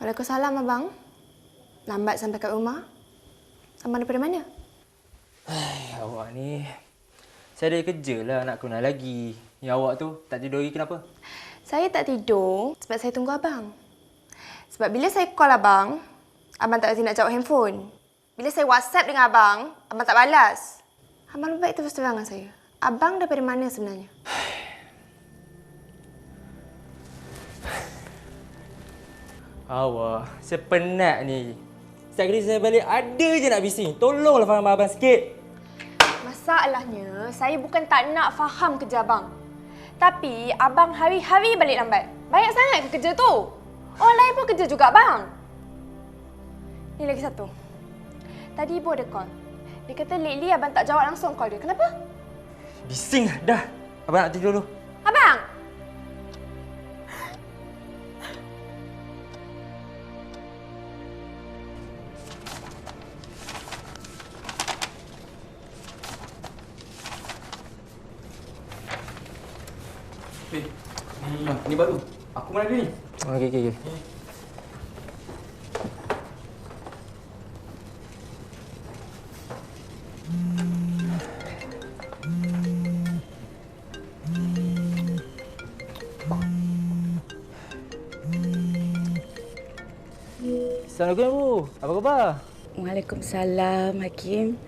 Waalaikumsalam, Abang. Lambat sampai kat rumah. Abang daripada mana? Eh, awak ni... Saya ada kerja lah nak kenal lagi. Yang awak tu tak tidur lagi kenapa? Saya tak tidur sebab saya tunggu Abang. Sebab bila saya call Abang, Abang tak reti nak jawab handphone. Bila saya WhatsApp dengan Abang, Abang tak balas. Abang lebih baik terus terang dengan saya. Abang daripada mana sebenarnya? Awak, saya penat ni. Setiap kali saya balik ada je nak bising. Tolonglah faham abang sikit. Masalahnya, saya bukan tak nak faham kerja abang. Tapi, abang hari-hari balik lambat. Banyak sangat ke kerja tu? Orang lain pun kerja juga, abang. Ni lagi satu. Tadi ibu ada call. Dia kata lately abang tak jawab langsung call dia. Kenapa? Bising dah. Abang nak tidur dulu. Abang! Ni, ni baru. Aku mana ada ni? Okey, okey, okey. Assalamualaikum Ibu. Apa khabar? Waalaikumsalam Hakim.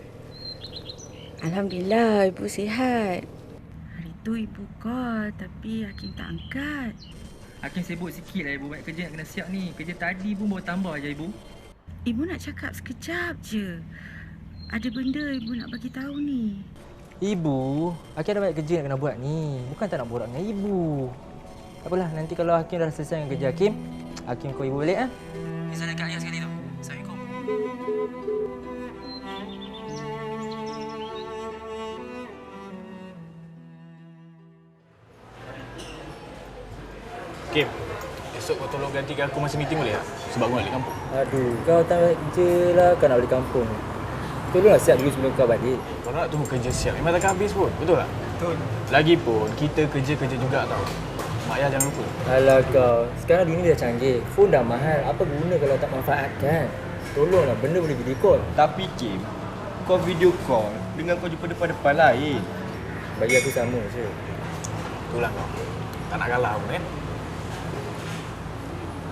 Alhamdulillah ibu sihat. Tu ibu call tapi Hakim tak angkat. Hakim sibuk sikit lah ibu. Banyak kerja nak kena siap ni. Kerja tadi pun baru tambah je ibu. Ibu nak cakap sekejap je. Ada benda ibu nak bagi tahu ni. Ibu, Hakim ada banyak kerja nak kena buat ni. Bukan tak nak borak dengan Ibu. Tak apalah, nanti kalau Hakim dah selesai dengan kerja Hakim, Hakim call Ibu balik ah. Kisah dekat ayah sekali tu. Assalamualaikum. Kim, esok kau tolong gantikan aku masa meeting boleh tak? Sebab aku nak balik kampung. Aduh, kau tak balik kerja lah, kau nak balik kampung. Tolonglah siap dulu sebelum kau balik. Kau nak tunggu kerja siap. Memang takkan habis pun. Betul tak? Betul. Lagipun, kita kerja-kerja juga tau. Mak ayah jangan lupa. Alah kau, sekarang dunia dah canggih. Phone dah mahal. Apa guna kalau tak manfaatkan? Tolonglah, benda boleh video call. Tapi Kim, kau video call dengan kau jumpa depan-depan lain. Bagi aku sama je. Itulah kau. Tak nak kalah pun kan?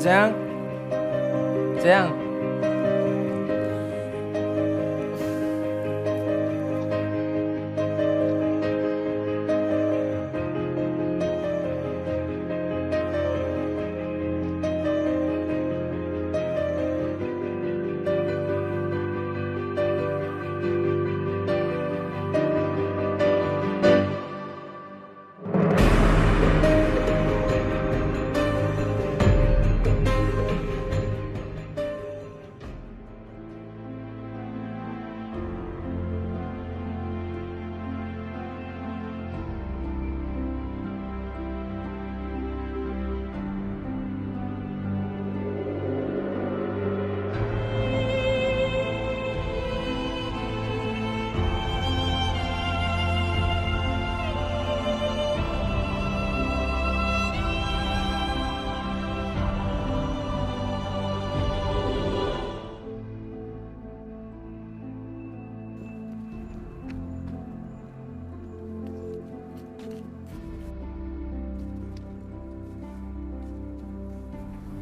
这样？这样？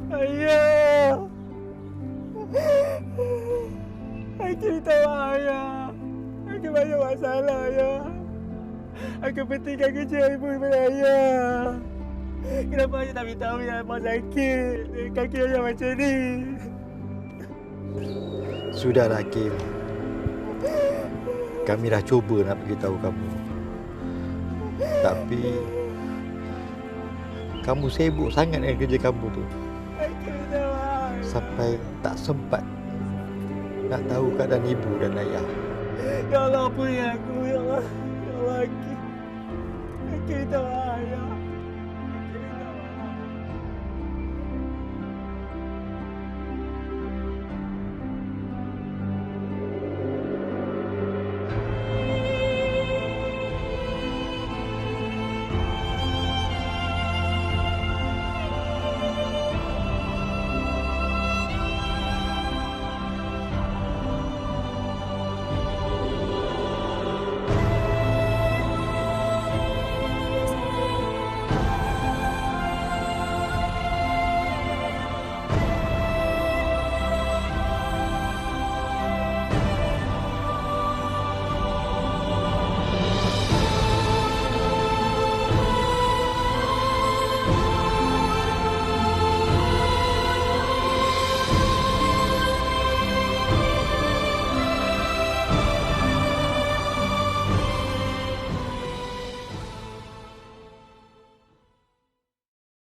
Ayah. Aku maaf ayah. Aku banyak masalah ayah. Aku pentingkan kerja ibu daripada ayah. Kenapa ayah tak beritahu yang abang sakit? Kaki ayah macam ni. Sudahlah Kim. Kami dah cuba nak beritahu kamu. Tapi kamu sibuk sangat dengan kerja kamu tu. Sampai tak sempat nak tahu keadaan ibu dan ayah. Ya Allah, ampuni aku. Ya Allah. Ya Allah, minta maaf.